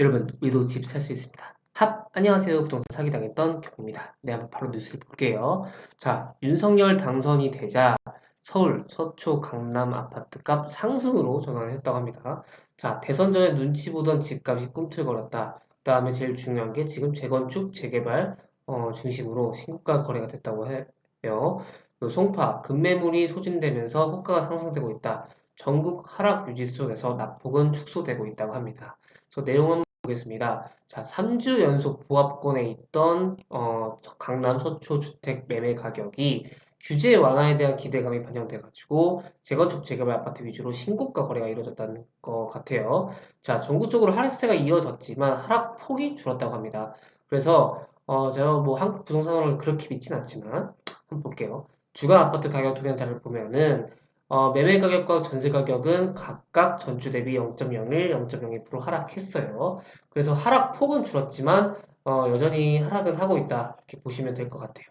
여러분, 우리도 집 살 수 있습니다. 탑! 안녕하세요. 부동산 사기당했던 경입니다. 네, 한번 바로 뉴스를 볼게요. 자, 윤석열 당선이 되자 서울, 서초, 강남 아파트값 상승으로 전환을 했다고 합니다. 자, 대선 전에 눈치 보던 집값이 꿈틀거렸다. 그 다음에 제일 중요한 게 지금 재건축, 재개발 어, 중심으로 신고가 거래가 됐다고 해요. 그 송파, 급매물이 소진되면서 호가가 상승되고 있다. 전국 하락 유지 속에서 낙폭은 축소되고 있다고 합니다. 그래서 내용 한번 보겠습니다. 자, 3주 연속 보합권에 있던 어, 강남 서초 주택 매매 가격이 규제 완화에 대한 기대감이 반영돼 가지고 재건축 재개발 아파트 위주로 신고가 거래가 이루어졌다는 것 같아요. 자, 전국적으로 하락세가 이어졌지만 하락폭이 줄었다고 합니다. 그래서 어, 제가 뭐 한국 부동산을 그렇게 믿진 않지만 한번 볼게요. 주간 아파트 가격 통계자를 보면은 어, 매매 가격과 전세 가격은 각각 전주 대비 0.01, 0.02% 하락했어요. 그래서 하락폭은 줄었지만 어, 여전히 하락은 하고 있다. 이렇게 보시면 될 것 같아요.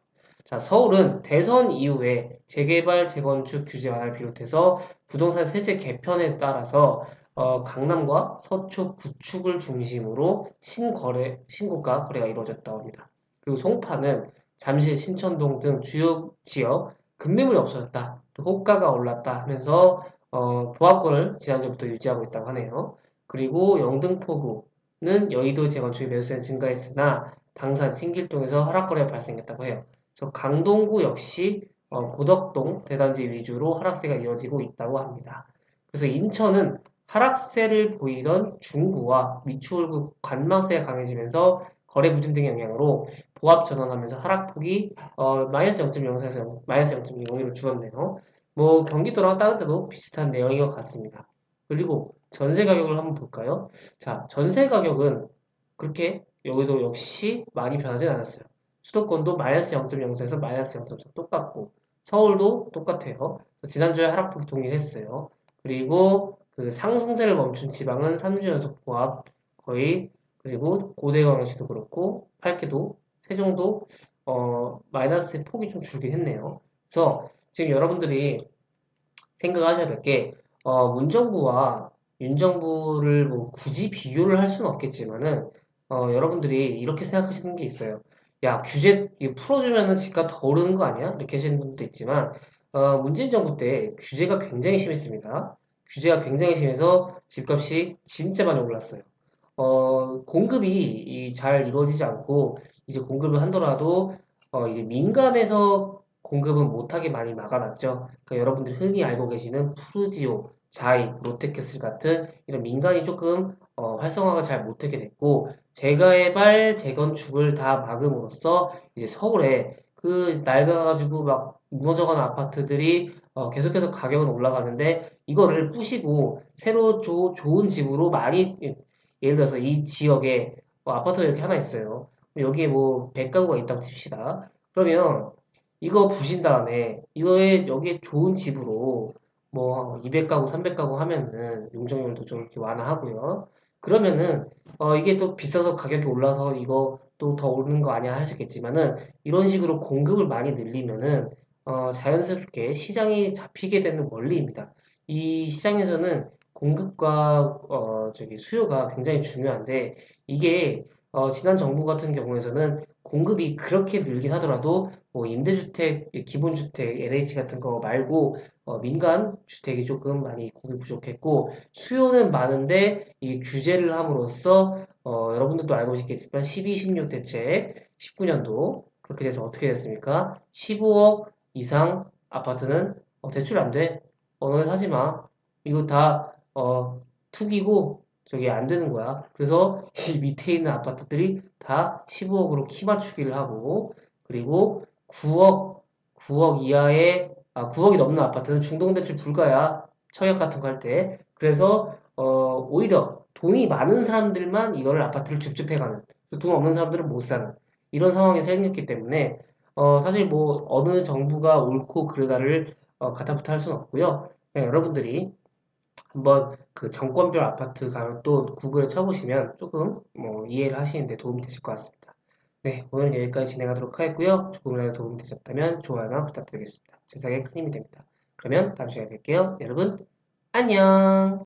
자, 서울은 대선 이후에 재개발, 재건축 규제 완화를 비롯해서 부동산 세제 개편에 따라서 어, 강남과 서초 구축을 중심으로 신거래, 신고가 거래가 이루어졌다고 합니다. 그리고 송파는 잠실, 신천동 등 주요 지역 급매물이 없어졌다. 호가가 올랐다 하면서 어, 보합권을 지난주부터 유지하고 있다고 하네요. 그리고 영등포구는 여의도 재건축이 매수세 증가했으나 당산, 신길동에서 하락거래가 발생했다고 해요. 그래서 강동구 역시 어, 고덕동 대단지 위주로 하락세가 이어지고 있다고 합니다. 그래서 인천은 하락세를 보이던 중구와 미추홀구 관망세가 강해지면서 거래 부진 등의 영향으로 보합 전환하면서 하락폭이 어, 마이너스 0.04에서 마이너스 0.25로 줄었네요. 뭐 경기도랑 다른 데도 비슷한 내용인 것 같습니다. 그리고 전세 가격을 한번 볼까요? 자, 전세 가격은 그렇게 여기도 역시 많이 변하진 않았어요. 수도권도 마이너스 0.04에서 마이너스 0.4 똑같고 서울도 똑같아요. 지난주에 하락폭이 동일했어요. 그리고 그 상승세를 멈춘 지방은 3주 연속 보합 거의 그리고 고대광역시도 그렇고 팔기도 세종도 어, 마이너스의 폭이 좀 줄긴 했네요. 그래서 지금 여러분들이 생각하셔야 될 게, 어, 문정부와 윤정부를 뭐 굳이 비교를 할 수는 없겠지만은, 어, 여러분들이 이렇게 생각하시는 게 있어요. 야, 규제 풀어주면은 집값 더 오르는 거 아니야? 이렇게 하시는 분도 있지만, 어, 문재인 정부 때 규제가 굉장히 심했습니다. 규제가 굉장히 심해서 집값이 진짜 많이 올랐어요. 어, 공급이 잘 이루어지지 않고, 이제 공급을 하더라도, 어, 이제 민간에서 공급은 못하게 많이 막아놨죠. 그러니까 여러분들이 흔히 알고 계시는 푸르지오, 자이, 롯데캐슬 같은 이런 민간이 조금 어, 활성화가 잘 못하게 됐고 재개발, 재건축을 다 막음으로써 이제 서울에 그 낡아가지고 막 무너져가는 아파트들이 어, 계속해서 가격은 올라가는데 이거를 부시고 새로 조, 좋은 집으로 많이 예를 들어서 이 지역에 뭐 아파트가 이렇게 하나 있어요. 여기에 뭐 100가구가 있다고 칩시다. 그러면 이거 부신 다음에 이거에 여기에 좋은 집으로 뭐 200가구, 300가구 하면은 용적률도 좀 이렇게 완화하고요. 그러면은 어 이게 또 비싸서 가격이 올라서 이거 또 더 오르는 거 아니야 하시겠지만은 이런 식으로 공급을 많이 늘리면은 어 자연스럽게 시장이 잡히게 되는 원리입니다. 이 시장에서는 공급과 어 저기 수요가 굉장히 중요한데 이게 어 지난 정부 같은 경우에서는 공급이 그렇게 늘긴 하더라도 뭐 임대주택, 기본주택, LH 같은 거 말고 어, 민간 주택이 조금 많이 공급이 부족했고 수요는 많은데 이게 규제를 함으로써 어, 여러분들도 알고 계시겠지만 12, 16 대책 19년도 그렇게 돼서 어떻게 됐습니까? 15억 이상 아파트는 어, 대출 안 돼. 어, 너네 사지 마. 이거 다 어, 투기고 저게 안 되는 거야. 그래서 이 밑에 있는 아파트들이 다 15억으로 키 맞추기를 하고 그리고 9억 9억 이하의 아 9억이 넘는 아파트는 중동대출 불가야. 청약 같은 거 할 때. 그래서 어 오히려 돈이 많은 사람들만 이거를 아파트를 줍줍해가는 돈 없는 사람들은 못 사는 이런 상황이 생겼기 때문에 어 사실 뭐 어느 정부가 옳고 그르다를 어, 가타부터 할 수는 없고요. 그냥 여러분들이 한번 그 정권별 아파트 가면 또 구글에 쳐보시면 조금 뭐 이해를 하시는데 도움이 되실 것 같습니다. 네, 오늘 여기까지 진행하도록 하겠고요. 조금이라도 도움이 되셨다면 좋아요나 부탁드리겠습니다. 제작에 큰 힘이 됩니다. 그러면 다음 시간에 뵐게요. 여러분, 안녕!